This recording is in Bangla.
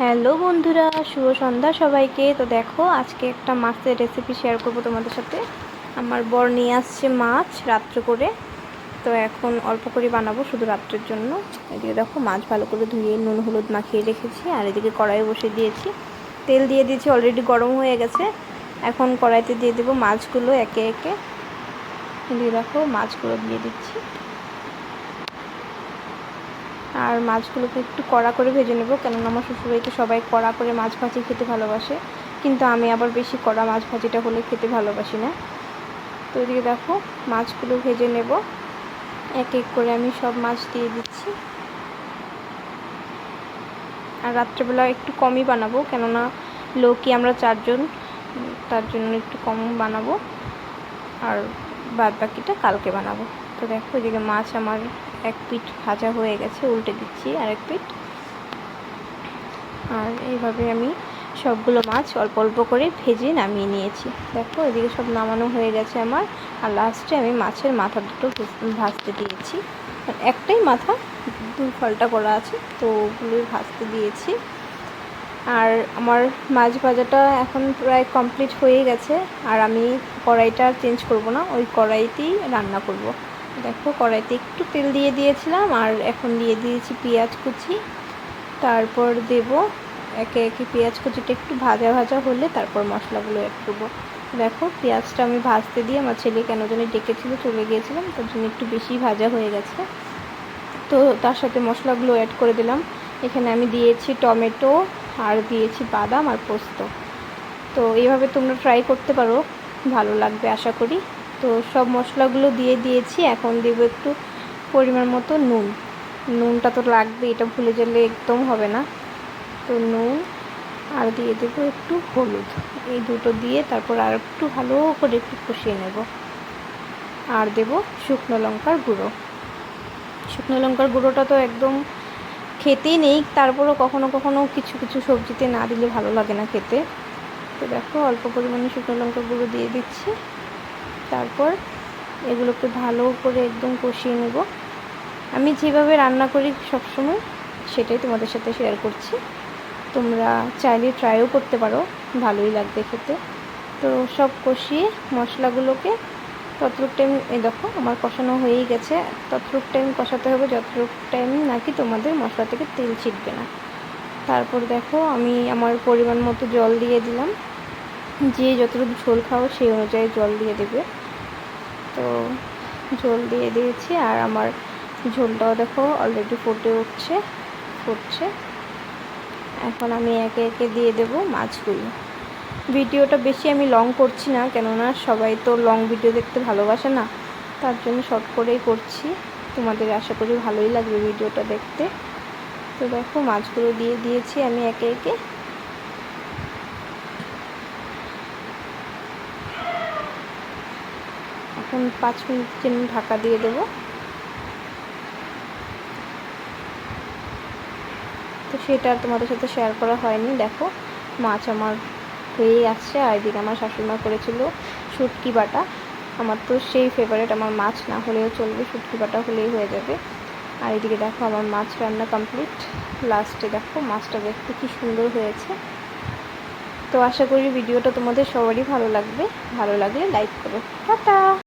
হ্যালো বন্ধুরা, শুভ সন্ধ্যা সবাইকে। তো দেখো, আজকে একটা মাছের রেসিপি শেয়ার করব তোমাদের সাথে। আমার বর নিয়ে আসছে মাছ রাত্রে করে। তো এখন অল্প করে বানাবো শুধু রাত্রের জন্য। এদিকে দেখো, মাছ ভালো করে ধুয়ে নুন, হলুদ মাখিয়ে রেখেছি। আর এদিকে কড়াইয়ে বসে দিয়েছি। তেল দিয়ে দিয়েছি অলরেডি গরম হয়ে গেছে। এখন কড়াইতে দিয়ে দেবো মাছগুলো একে একে। এদিকে দেখো, মাছগুলো দিয়ে দিচ্ছি। আর মাছগুলোকে একটু কড়া করে ভেজে নেব, কেননা আমার শ্বশুরবাড়িতে সবাই কড়া করে মাছ ভাজি খেতে ভালোবাসে। কিন্তু আমি আবার বেশি কড়া মাছ ভাজিটা হলে খেতে ভালোবাসি না। তো এদিকে দেখো, মাছগুলো ভেজে নেব। এক এক করে আমি সব মাছ দিয়ে দিচ্ছি। আর রাত্রেবেলা একটু কমই বানাবো, কেননা লোকই আমরা চারজন, তার জন্য একটু কম বানাবো। আর বাদ বাকিটা কালকে বানাবো। তো দেখো এদিকে মাছ আমার এক পিঠ ভাজা হয়ে গেছে, উল্টে দিচ্ছি আর এক পিঠ। আর এইভাবে আমি সবগুলো মাছ অল্প অল্প করে ভেজে নামিয়ে নিয়েছি। দেখো এদিকে সব নামানো হয়ে গেছে আমার, আর লাস্টে আমি মাছের মাথা দুটো ভাজতে দিয়েছি। একটাই মাথা দু ফলটা করা আছে, তো ওগুলোই ভাজতে দিয়েছি। আর আমার মাছ ভাজাটা এখন প্রায় কমপ্লিট হয়ে গেছে, আর আমি কড়াইটা চেঞ্জ করব না, ওই কড়াইতেই রান্না করব। দেখো কড়াইতে একটু তেল দিয়ে দিয়েছিলাম আর এখন দিয়ে দিয়েছি পেঁয়াজ কুচি। তারপর দেব একে একে পেঁয়াজ কুচিটা একটু ভাজা ভাজা হলে তারপর মশলাগুলো অ্যাড করব। দেখো পেঁয়াজটা আমি ভাজতে দিয়ে আমার ছেলে কেন যেন ডেকেছিল, চলে গিয়েছিলাম, তার জন্য একটু বেশি ভাজা হয়ে গেছে। তো তার সাথে মশলাগুলো অ্যাড করে দিলাম। এখানে আমি দিয়েছি টমেটো আর দিয়েছি বাদাম আর পোস্ত। তো এইভাবে তোমরা ট্রাই করতে পারো, ভালো লাগবে আশা করি। তো সব মশলাগুলো দিয়ে দিয়েছি। এখন দেবো একটু পরিমাণ মতো নুন। নুনটা তো লাগবে, এটা ভুলে গেলে একদম হবে না। তো নুন আর দিয়ে দেবো একটু হলুদ। এই দুটো দিয়ে তারপর আর একটু ভালো করে একটু কষিয়ে নেব। আর দেব শুকনো লঙ্কার গুঁড়ো। শুকনো লঙ্কার গুঁড়োটা তো একদম খেতেই নেই, তারপরও কখনো কখনো কিছু কিছু সবজিতে না দিলে ভালো লাগে না খেতে। তো দেখো অল্প পরিমাণে শুকনো লঙ্কার গুঁড়ো দিয়ে দিচ্ছি। তারপর এগুলোকে ভালো করে একদম কষিয়ে নেব। আমি যেভাবে রান্না করি সবসময় সেটাই তোমাদের সাথে শেয়ার করছি। তোমরা চাইলে ট্রাইও করতে পারো, ভালোই লাগবে খেতে। তো সব কষিয়ে মশলাগুলোকে ততটুক টাইম এই দেখো আমার কষানো হয়েই গেছে। ততটুক টাইম কষাতে হবে, যতটুক টাইম নাকি তোমাদের মশলা থেকে তেল ছিটবে না। তারপর দেখো আমি আমার পরিমাণ মতো জল দিয়ে দিলাম। যে যতটুকু ঝোল খাও সেই অনুযায়ী জল দিয়ে দেবে। তো ঝোল দিয়ে দিয়েছি আর আমার ঝোলটাও দেখো অলরেডি ফুটে উঠছে, ফুটছে। এখন আমি একে একে দিয়ে দেব মাছগুলো। ভিডিওটা বেশি আমি লং করছি না, কেননা সবাই তো লং ভিডিও দেখতে ভালোবাসে না, তার জন্য শর্ট করেই করছি। তোমাদের আশা করি ভালোই লাগবে ভিডিওটা দেখতে। তো দেখো মাছগুলো দিয়ে দিয়েছি আমি একে একে। এখন পাঁচ মিনিট জন্য ঢাকা দিয়ে দেবো। তো সেটা তোমাদের সাথে শেয়ার করা হয়নি। দেখো, মাছ আমার হয়েই আসছে, আর এদিকে আমার শাশুড়িমা করেছিল শুটকি বাটা। আমার তো সেই ফেভারেট আমার মাছ না হলেও চলবে, শুটকি বাটা হলেই হয়ে যাবে। আর এদিকে দেখো, আমার মাছ রান্না কমপ্লিট লাস্টে দেখো, মাছটা দেখতে কি সুন্দর হয়েছে। তো আশা করি ভিডিওটা তোমাদের সবারই ভালো লাগবে। ভালো লাগলে লাইক করো। টাটা!